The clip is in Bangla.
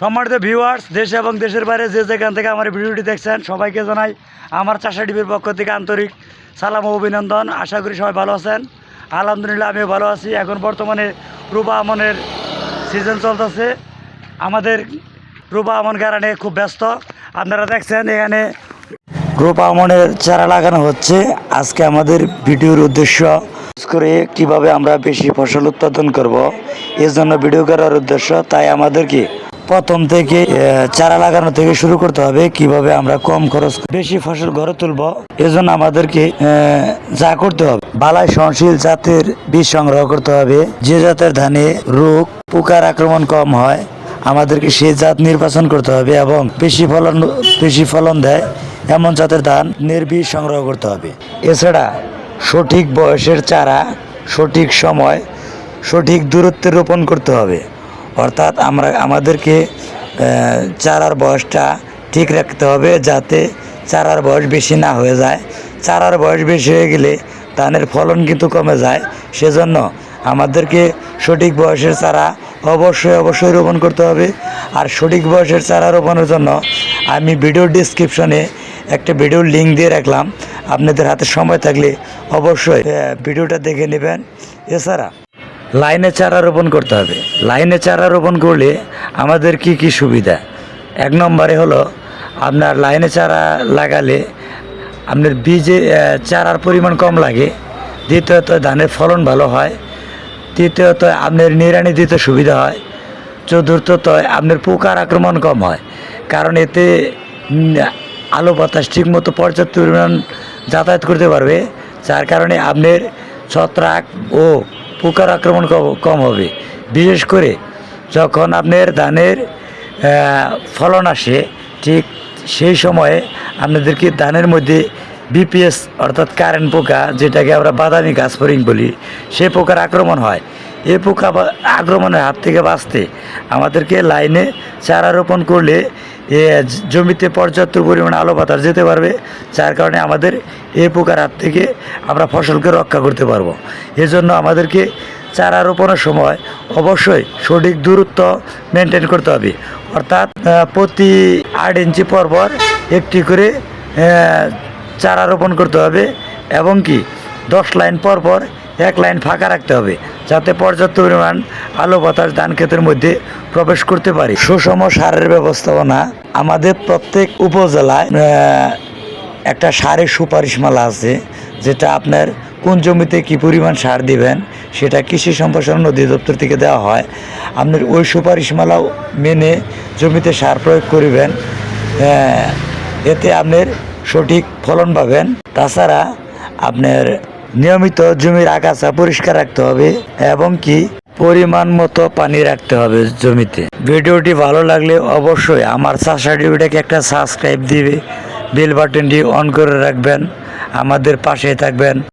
সম্মানিত ভিউয়ার্স দেশ এবং দেশের বাইরে যে যেখান থেকে আমার ভিডিওটি দেখছেন, সবাইকে জানাই আমার চাষা টিভির পক্ষ থেকে আন্তরিক সালাম ও অভিনন্দন। আশা করি সবাই ভালো আছেন। আলহামদুলিল্লাহ, আমিও ভালো আছি। এখন বর্তমানে রূপা আমনের সিজন চলতেছে। আমাদের রূপা আমন কারণে খুব ব্যস্ত। আপনারা দেখছেন, এখানে রূপা আমনের চারা লাগানো হচ্ছে। আজকে আমাদের ভিডিওর উদ্দেশ্য করে কীভাবে আমরা বেশি ফসল উৎপাদন করব এর জন্য ভিডিও করার উদ্দেশ্য। তাই আমাদেরকে প্রথম থেকে চারা লাগানো থেকে শুরু করতে হবে, কীভাবে আমরা কম খরচ বেশি ফসল ঘরে তুলব, এজন্য আমাদেরকে যা করতে হবে। বালাই সহনশীল জাতের বীজ সংগ্রহ করতে হবে, যে জাতের ধানে রোগ, পোকার আক্রমণ কম হয়, আমাদেরকে সেই জাত নির্বাচন করতে হবে এবং বেশি ফলন বেশি ফলন দেয়, এমন জাতের ধান নির্বীজ সংগ্রহ করতে হবে। এছাড়া সঠিক বয়সের চারা সঠিক সময় সঠিক দূরত্বে রোপণ করতে হবে। অর্থাৎ আমরা, আমাদেরকে চারার বয়সটা ঠিক রাখতে হবে যাতে চারার বয়স বেশি না হয়ে যায়। চারার বয়স বেশি হয়ে গেলে ধানের ফলন কিন্তু কমে যায়। সেজন্য আমাদেরকে সঠিক বয়সের চারা অবশ্যই অবশ্যই রোপণ করতে হবে। আর সঠিক বয়সের চারা রোপণের জন্য আমি ভিডিও ডিসক্রিপশনে একটা ভিডিওর লিঙ্ক দিয়ে রাখলাম। আপনাদের হাতে সময় থাকলে অবশ্যই ভিডিওটা দেখে নেবেন। এছাড়া লাইনে চারা রোপণ করতে হবে। লাইনে চারা রোপণ করলে আমাদের কি কি সুবিধা? এক নম্বরে হলো, আপনার লাইনে চারা লাগালে আপনার বীজে চারার পরিমাণ কম লাগে। দ্বিতীয়ত, ধানের ফলন ভালো হয়। তৃতীয়ত, আপনার নিরানি দিতে সুবিধা হয়। চতুর্থত, আপনার পোকার আক্রমণ কম হয়। কারণ এতে আলো বাতাস ঠিকমতো পর্যাপ্ত পরিমাণ যাতায়াত করতে পারবে। যার কারণে আপনার ছত্রাক ও পোকার আক্রমণ কম- হবে। বিশেষ করে যখন আপনার ধানের ফলন আসে, ঠিক সেই সময়ে আপনাদেরকে ধানের মধ্যে বিপিএস অর্থাৎ কারেন্ট পোকা, যেটাকে আমরা বাদামি গাছফরিং বলি, সে পোকার আক্রমণ হয়। এই পোকা আক্রমণের হাত থেকে বাঁচতে আমাদেরকে লাইনে চারা রোপণ করলে এ জমিতে পর্যাপ্ত পরিমাণে আলো বাতাস যেতে পারবে, যার কারণে আমাদের এ পোকার হাত থেকে আমরা ফসলকে রক্ষা করতে পারব। এজন্য আমাদেরকে চারা রোপণের সময় অবশ্যই সঠিক দূরত্ব মেনটেন করতে হবে। অর্থাৎ প্রতি আট ইঞ্চি পর পর একটি করে চারা রোপণ করতে হবে এবং কি, দশ লাইন পর পর এক লাইন ফাঁকা রাখতে হবে। যাতে পর্যাপ্ত পরিমাণ আলো বাতাস ধান ক্ষেতের মধ্যে প্রবেশ করতে পারে। সুষম সারের ব্যবস্থাপনা আমাদের প্রত্যেক উপজেলায় একটা সারের সুপারিশমালা আছে, যেটা আপনার কোন জমিতে কি পরিমাণ সার দিবেন, সেটা কৃষি সম্প্রসারণ অধিদপ্তর থেকে দেওয়া হয়। আপনার ওই সুপারিশমালা মেনে জমিতে সার প্রয়োগ করিবেন এতে আপনার সঠিক ফলন পাবেন। তাছাড়া আপনার নিয়মিত জমির আগাছা পরিষ্কার রাখতে হবে এবং কি পরিমাণ মতো পানি রাখতে হবে জমিতে। ভিডিওটি ভালো লাগলে অবশ্যই আমার সাবস্ক্রাইবটাকে একটা সাবস্ক্রাইব দিবে বেল বাটনটি অন করে রাখবেন, আমাদের পাশে থাকবেন।